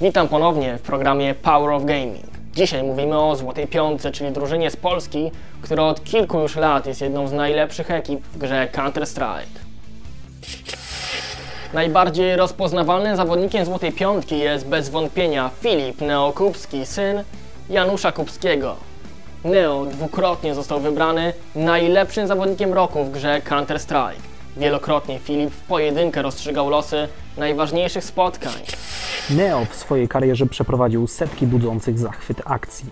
Witam ponownie w programie Power of Gaming. Dzisiaj mówimy o Złotej Piątce, czyli drużynie z Polski, która od kilku już lat jest jedną z najlepszych ekip w grze Counter-Strike. Najbardziej rozpoznawalnym zawodnikiem Złotej Piątki jest bez wątpienia Filip Neokupski, syn Janusza Kupskiego. Neo dwukrotnie został wybrany najlepszym zawodnikiem roku w grze Counter-Strike. Wielokrotnie Filip w pojedynkę rozstrzygał losy najważniejszych spotkań. Neo w swojej karierze przeprowadził setki budzących zachwyt akcji.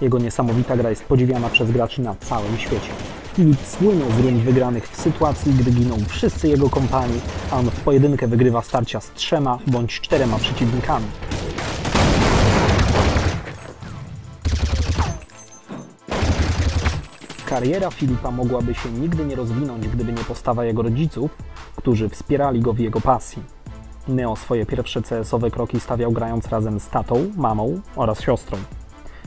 Jego niesamowita gra jest podziwiana przez graczy na całym świecie. Filip słynął z rund wygranych w sytuacji, gdy giną wszyscy jego kompanii, a on w pojedynkę wygrywa starcia z trzema bądź czterema przeciwnikami. Kariera Filipa mogłaby się nigdy nie rozwinąć, gdyby nie postawa jego rodziców, którzy wspierali go w jego pasji. Neo swoje pierwsze CS-owe kroki stawiał grając razem z tatą, mamą oraz siostrą.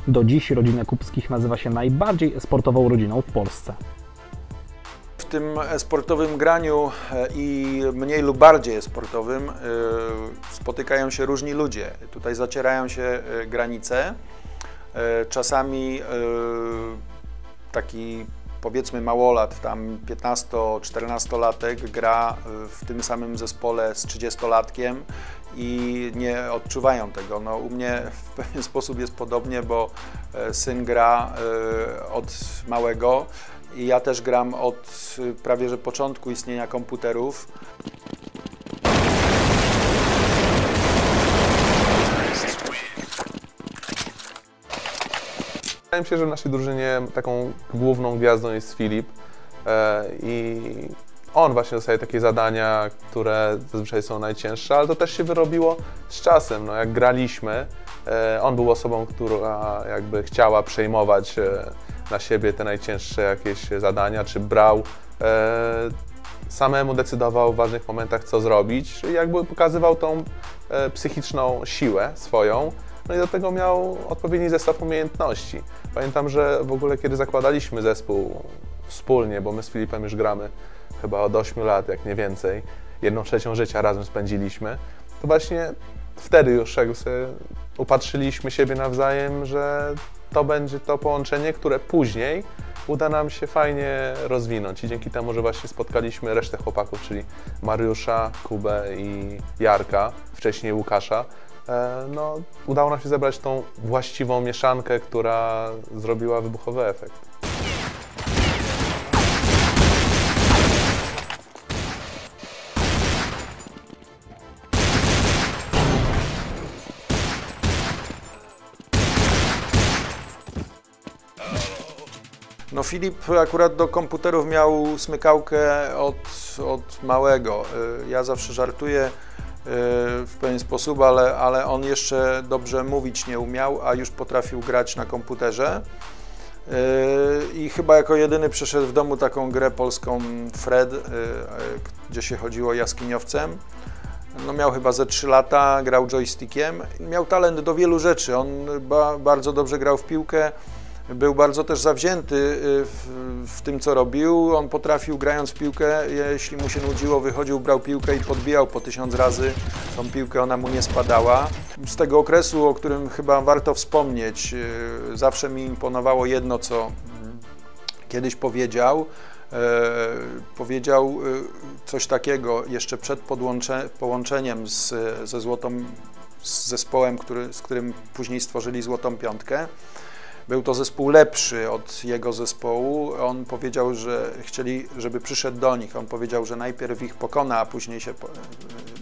Do dziś rodzinę Kupskich nazywa się najbardziej sportową rodziną w Polsce. W tym sportowym graniu e, i mniej lub bardziej sportowym e, spotykają się różni ludzie. Tutaj zacierają się e, granice. Czasami taki powiedzmy małolat, tam 15-14-latek gra w tym samym zespole z 30-latkiem i nie odczuwają tego. No, u mnie w pewien sposób jest podobnie, bo syn gra od małego i ja też gram od prawie że początku istnienia komputerów. Wydaje mi się, że w naszej drużynie taką główną gwiazdą jest Filip e, i on właśnie dostaje takie zadania, które zazwyczaj są najcięższe, ale to też się wyrobiło z czasem. No, jak graliśmy, e, on był osobą, która jakby chciała przejmować e, na siebie te najcięższe jakieś zadania, czy brał samemu decydował w ważnych momentach, co zrobić, i jakby pokazywał tą psychiczną siłę swoją, no i do tego miał odpowiedni zestaw umiejętności. Pamiętam, że w ogóle kiedy zakładaliśmy zespół wspólnie, bo my z Filipem już gramy chyba od 8 lat, jak nie więcej, jedną trzecią życia razem spędziliśmy, to właśnie wtedy już jakby sobie upatrzyliśmy siebie nawzajem, że to będzie to połączenie, które później uda nam się fajnie rozwinąć i dzięki temu, że właśnie spotkaliśmy resztę chłopaków, czyli Mariusza, Kubę i Jarka, wcześniej Łukasza, no, udało nam się zebrać tą właściwą mieszankę, która zrobiła wybuchowy efekt. No Filip akurat do komputerów miał smykałkę od, od małego. E, ja zawsze żartuję, w pewien sposób, ale, ale on jeszcze dobrze mówić nie umiał, a już potrafił grać na komputerze. I chyba jako jedyny przeszedł w domu taką grę polską Fred, gdzie się chodziło jaskiniowcem. No miał chyba ze 3 lata, grał joystickiem. Miał talent do wielu rzeczy. On ba bardzo dobrze grał w piłkę był bardzo też zawzięty y, w, w, tym, co robił. On potrafił, grając w piłkę, jeśli mu się nudziło, wychodził, brał piłkę i podbijał po tysiąc razy tą piłkę, ona mu nie spadała. Z tego okresu, o którym chyba warto wspomnieć, y, zawsze mi imponowało jedno, co mm, kiedyś powiedział. E, powiedział y, coś takiego jeszcze przed połączeniem z, ze Złotą, z zespołem, który, z którym później stworzyli Złotą Piątkę. Był to zespół lepszy od jego zespołu. On powiedział, że chcieli, żeby przyszedł do nich. On powiedział, że najpierw ich pokona, a później się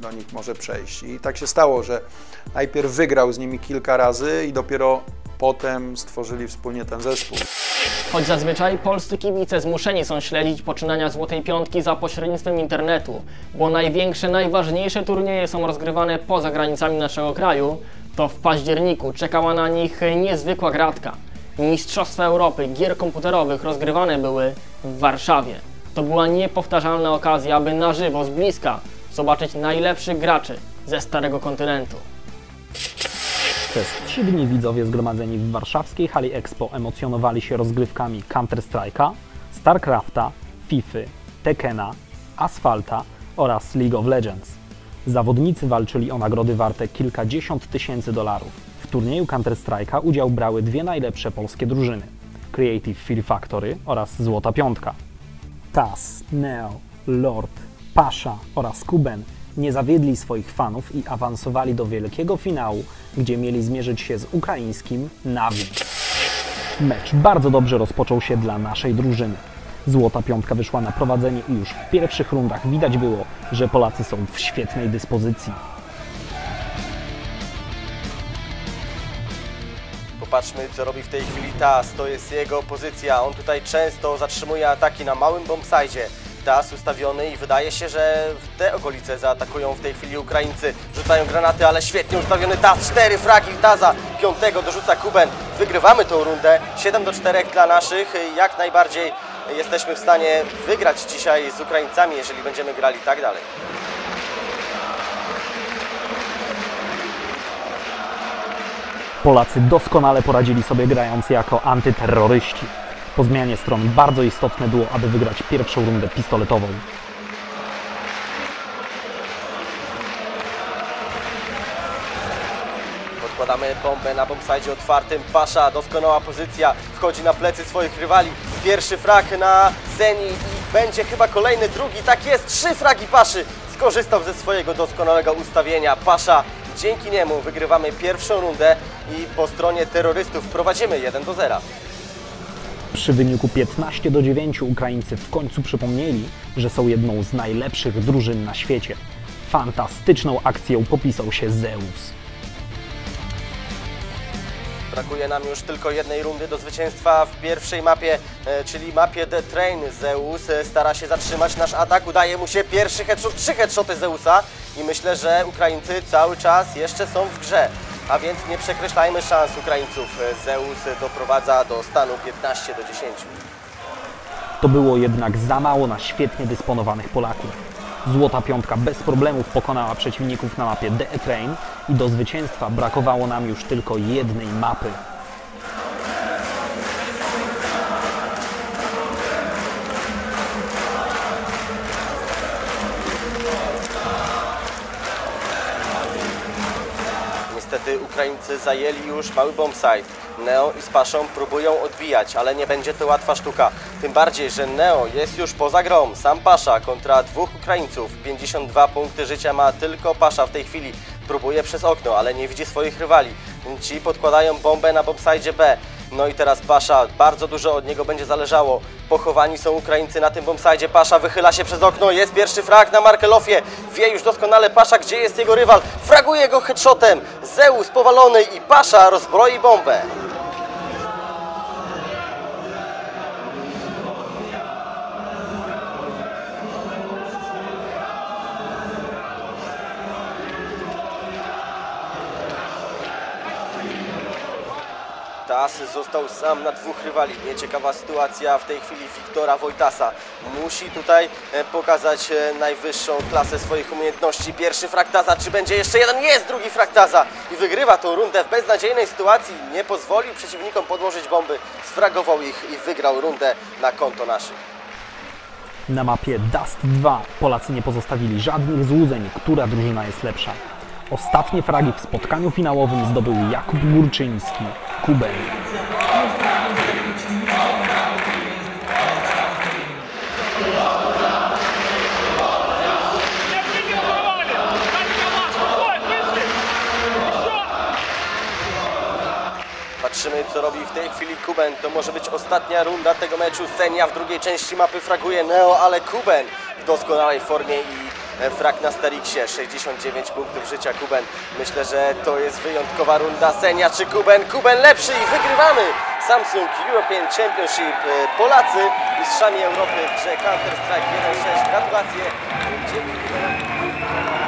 do nich może przejść. I tak się stało, że najpierw wygrał z nimi kilka razy i dopiero potem stworzyli wspólnie ten zespół. Choć zazwyczaj polscy kibice zmuszeni są śledzić poczynania Złotej Piątki za pośrednictwem internetu, bo największe, najważniejsze turnieje są rozgrywane poza granicami naszego kraju, to w październiku czekała na nich niezwykła gratka. Mistrzostwa Europy gier komputerowych rozgrywane były w Warszawie. To była niepowtarzalna okazja, aby na żywo, z bliska zobaczyć najlepszych graczy ze Starego Kontynentu. Przez trzy dni widzowie zgromadzeni w warszawskiej hali Expo emocjonowali się rozgrywkami Counter-Strike'a, StarCrafta, FIFA, Tekena, Asfalta oraz League of Legends. Zawodnicy walczyli o nagrody warte kilkadziesiąt tysięcy dolarów. Turnieju Counter-Strike'a udział brały dwie najlepsze polskie drużyny Creative Fear Factory oraz Złota Piątka. Taz, Neo, Lord, Pasha oraz Kuben nie zawiedli swoich fanów i awansowali do wielkiego finału, gdzie mieli zmierzyć się z ukraińskim Navi. Mecz bardzo dobrze rozpoczął się dla naszej drużyny. Złota piątka wyszła na prowadzenie i już w pierwszych rundach widać było, że Polacy są w świetnej dyspozycji. Popatrzmy, co robi w tej chwili Tas. To jest jego pozycja. On tutaj często zatrzymuje ataki na małym bombsite. Tas ustawiony i wydaje się, że w te okolice zaatakują w tej chwili Ukraińcy. Rzucają granaty, ale świetnie ustawiony Tas. Cztery fragi Taza. Piątego dorzuca Kuben. Wygrywamy tą rundę. 7 do 4 dla naszych. Jak najbardziej jesteśmy w stanie wygrać dzisiaj z Ukraińcami, jeżeli będziemy grali tak dalej. Polacy doskonale poradzili sobie grając jako antyterroryści. Po zmianie stron bardzo istotne było, aby wygrać pierwszą rundę pistoletową. Podkładamy bombę na bombsite otwartym. Pasza, doskonała pozycja. Wchodzi na plecy swoich rywali. Pierwszy frag na Zeni i będzie chyba kolejny, drugi. Tak jest, trzy fragi Paszy. Skorzystał ze swojego doskonałego ustawienia. Pasza, dzięki niemu wygrywamy pierwszą rundę i po stronie terrorystów prowadzimy 1 do 0. Przy wyniku 15 do 9 Ukraińcy w końcu przypomnieli, że są jedną z najlepszych drużyn na świecie. Fantastyczną akcją popisał się Zeus. Brakuje nam już tylko jednej rundy do zwycięstwa w pierwszej mapie, e, czyli mapie The Train. Zeus e, stara się zatrzymać nasz atak, udaje mu się pierwszy headshot, trzy headshoty Zeusa i myślę, że Ukraińcy cały czas jeszcze są w grze. A więc nie przekreślajmy szans Ukraińców. E, Zeus doprowadza do stanu 15 do 10. To było jednak za mało na świetnie dysponowanych Polaków. Złota piątka bez problemów pokonała przeciwników na mapie The Train i do zwycięstwa brakowało nam już tylko jednej mapy. Niestety Ukraińcy zajęli już mały bombsite. Neo i z Paszą próbują odbijać, ale nie będzie to łatwa sztuka. Tym bardziej, że Neo jest już poza grą. Sam Pasza kontra dwóch Ukraińców. 52 punkty życia ma tylko Pasza w tej chwili. Próbuje przez okno, ale nie widzi swoich rywali. Ci podkładają bombę na bombsite B. No i teraz Pasza, bardzo dużo od niego będzie zależało. Pochowani są Ukraińcy na tym bombsite. Pasza wychyla się przez okno, jest pierwszy frag na Markelofie. Wie już doskonale Pasza, gdzie jest jego rywal. Fraguje go headshotem. Zeus powalony i Pasza rozbroi bombę. Tas został sam na dwóch rywali. Nieciekawa sytuacja w tej chwili Wiktora Wojtasa. Musi tutaj e, pokazać e, najwyższą klasę swoich umiejętności. Pierwszy fraktaza, czy będzie jeszcze jeden? Jest drugi fraktaza i wygrywa tą rundę w beznadziejnej sytuacji. Nie pozwolił przeciwnikom podłożyć bomby, sfragował ich i wygrał rundę na konto naszych. Na mapie Dust 2 Polacy nie pozostawili żadnych złudzeń, która drużyna jest lepsza. Ostatnie fragi w spotkaniu finałowym zdobył Jakub Górczyński, Kuben. Patrzymy, co robi w tej chwili Kuben. To może być ostatnia runda tego meczu. Senia w drugiej części mapy fraguje Neo, ale Kuben w doskonałej formie i e, frag na Stariksie. 69 punktów życia Kuben. Myślę, że to jest wyjątkowa runda. Senia czy Kuben? Kuben lepszy i wygrywamy! Samsung European Championship. E, Polacy mistrzami Europy w grze Counter-Strike 1.6. Gratulacje. Dzięki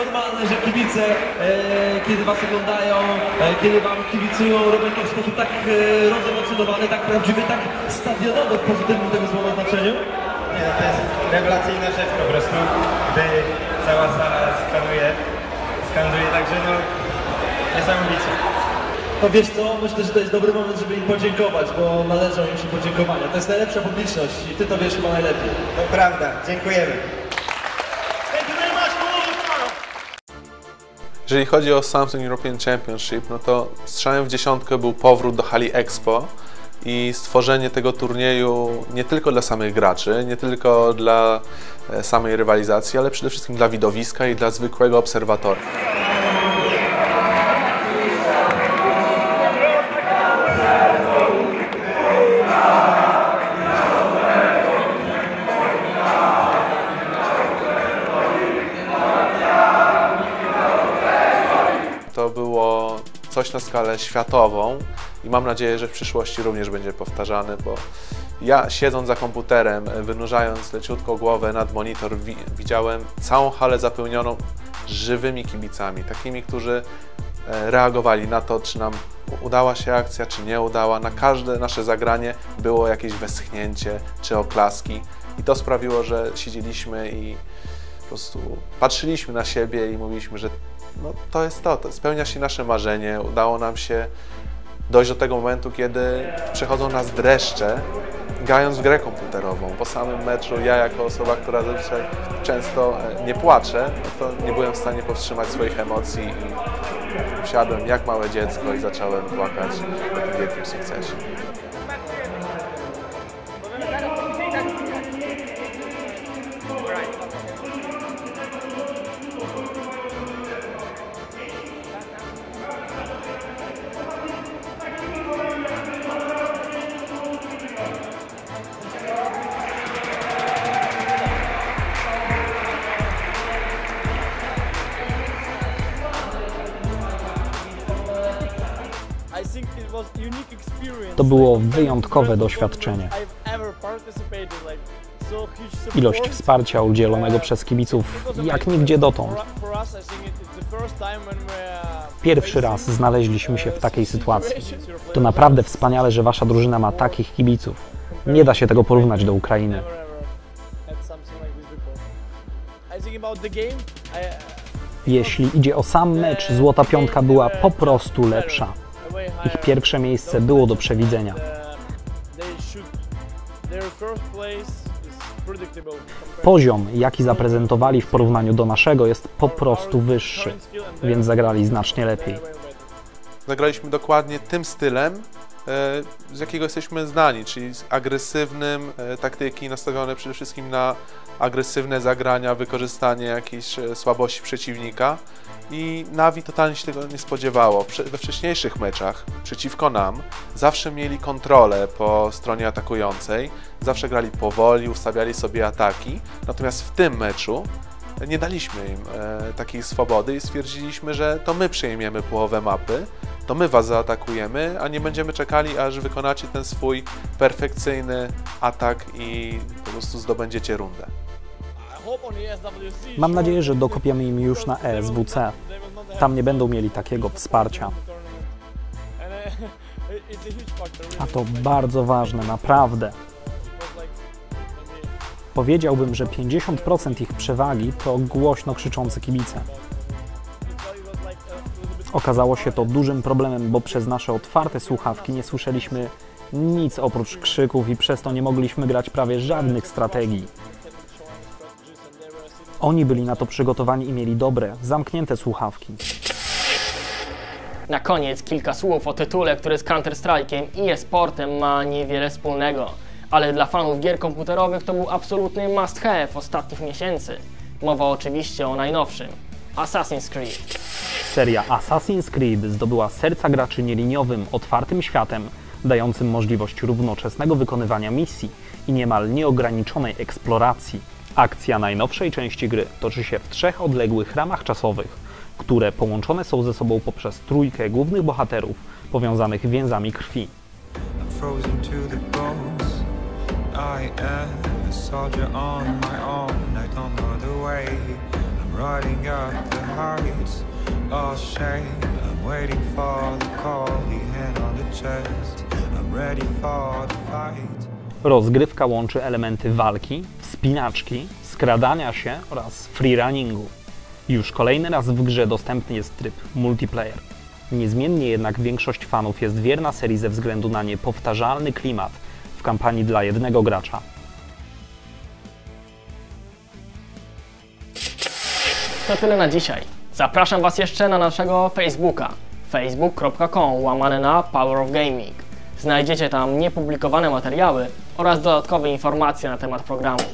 normalne, że kibice, e, kiedy Was oglądają, e, kiedy Wam kibicują, robią to w sposób tak e, rozemocjonowany, tak prawdziwy, tak stadionowy w pozytywnym tego słowa znaczeniu? Nie, to jest rewelacyjna rzecz po prostu, gdy cała sala skanduje, skanduje, także no niesamowicie. To wiesz co, myślę, że to jest dobry moment, żeby im podziękować, bo należą im się podziękowania. To jest najlepsza publiczność i ty to wiesz chyba najlepiej. To prawda, dziękujemy. Jeżeli chodzi o Samsung European Championship, no to strzałem w dziesiątkę był powrót do hali Expo i stworzenie tego turnieju nie tylko dla samych graczy, nie tylko dla e, samej rywalizacji, ale przede wszystkim dla widowiska i dla zwykłego obserwatora. Na skalę światową i mam nadzieję, że w przyszłości również będzie powtarzane, bo ja siedząc za komputerem, wynurzając leciutko głowę nad monitor, wi widziałem całą halę zapełnioną żywymi kibicami, takimi, którzy e, reagowali na to, czy nam udała się akcja, czy nie udała. Na każde nasze zagranie było jakieś westchnięcie czy oklaski i to sprawiło, że siedzieliśmy i po prostu patrzyliśmy na siebie i mówiliśmy, że no, to jest to, to spełnia się nasze marzenie, udało nam się dojść do tego momentu, kiedy przechodzą nas dreszcze, grając w grę komputerową. Po samym meczu ja jako osoba, która zazwyczaj często e, nie płacze, to nie byłem w stanie powstrzymać swoich emocji i wsiadłem jak małe dziecko i zacząłem płakać po tym wielkim sukcesie. To było wyjątkowe doświadczenie. Ilość wsparcia udzielonego przez kibiców jak nigdzie dotąd. Pierwszy raz znaleźliśmy się w takiej sytuacji. To naprawdę wspaniale, że wasza drużyna ma takich kibiców. Nie da się tego porównać do Ukrainy. Jeśli idzie o sam mecz, Złota Piątka była po prostu lepsza. Ich pierwsze miejsce było do przewidzenia. Poziom, jaki zaprezentowali w porównaniu do naszego, jest po prostu wyższy, więc zagrali znacznie lepiej. Zagraliśmy dokładnie tym stylem, z jakiego jesteśmy znani, czyli z agresywnym, e, taktyki nastawione przede wszystkim na agresywne zagrania, wykorzystanie jakiejś e, słabości przeciwnika. I Navi totalnie się tego nie spodziewało. We wcześniejszych meczach przeciwko nam zawsze mieli kontrolę po stronie atakującej, zawsze grali powoli, ustawiali sobie ataki. Natomiast w tym meczu nie daliśmy im e, takiej swobody i stwierdziliśmy, że to my przejmiemy połowę mapy, to my was zaatakujemy, a nie będziemy czekali, aż wykonacie ten swój perfekcyjny atak i po prostu zdobędziecie rundę. Mam nadzieję, że dokopiemy im już na ESWC. Tam nie będą mieli takiego wsparcia. A to bardzo ważne, naprawdę. Powiedziałbym, że 50% ich przewagi to głośno krzyczące kibice. Okazało się to dużym problemem, bo przez nasze otwarte słuchawki nie słyszeliśmy nic oprócz krzyków i przez to nie mogliśmy grać prawie żadnych strategii. Oni byli na to przygotowani i mieli dobre, zamknięte słuchawki. Na koniec kilka słów o tytule, który z Counter-Strike'iem i e-sportem ma niewiele wspólnego, ale dla fanów gier komputerowych to był absolutny must have ostatnich miesięcy. Mowa oczywiście o najnowszym Assassin's Creed. Seria Assassin's Creed zdobyła serca graczy nieliniowym, otwartym światem, dającym możliwość równoczesnego wykonywania misji i niemal nieograniczonej eksploracji. Akcja najnowszej części gry toczy się w trzech odległych ramach czasowych, które połączone są ze sobą poprzez trójkę głównych bohaterów powiązanych więzami krwi. frozen to the bones. I am a soldier on my own. I don't know the way. I'm riding up the heights. Shame. I'm waiting for the call. The hand on the chest. I'm ready for the fight. Rozgrywka łączy elementy walki, wspinaczki, skradania się oraz freerunningu. Już kolejny raz w grze dostępny jest tryb multiplayer. Niezmiennie jednak większość fanów jest wierna serii ze względu na niepowtarzalny klimat kampanii dla jednego gracza. To tyle na dzisiaj. Zapraszam Was jeszcze na naszego Facebooka facebook.com łamane na Power of Gaming. Znajdziecie tam niepublikowane materiały oraz dodatkowe informacje na temat programu.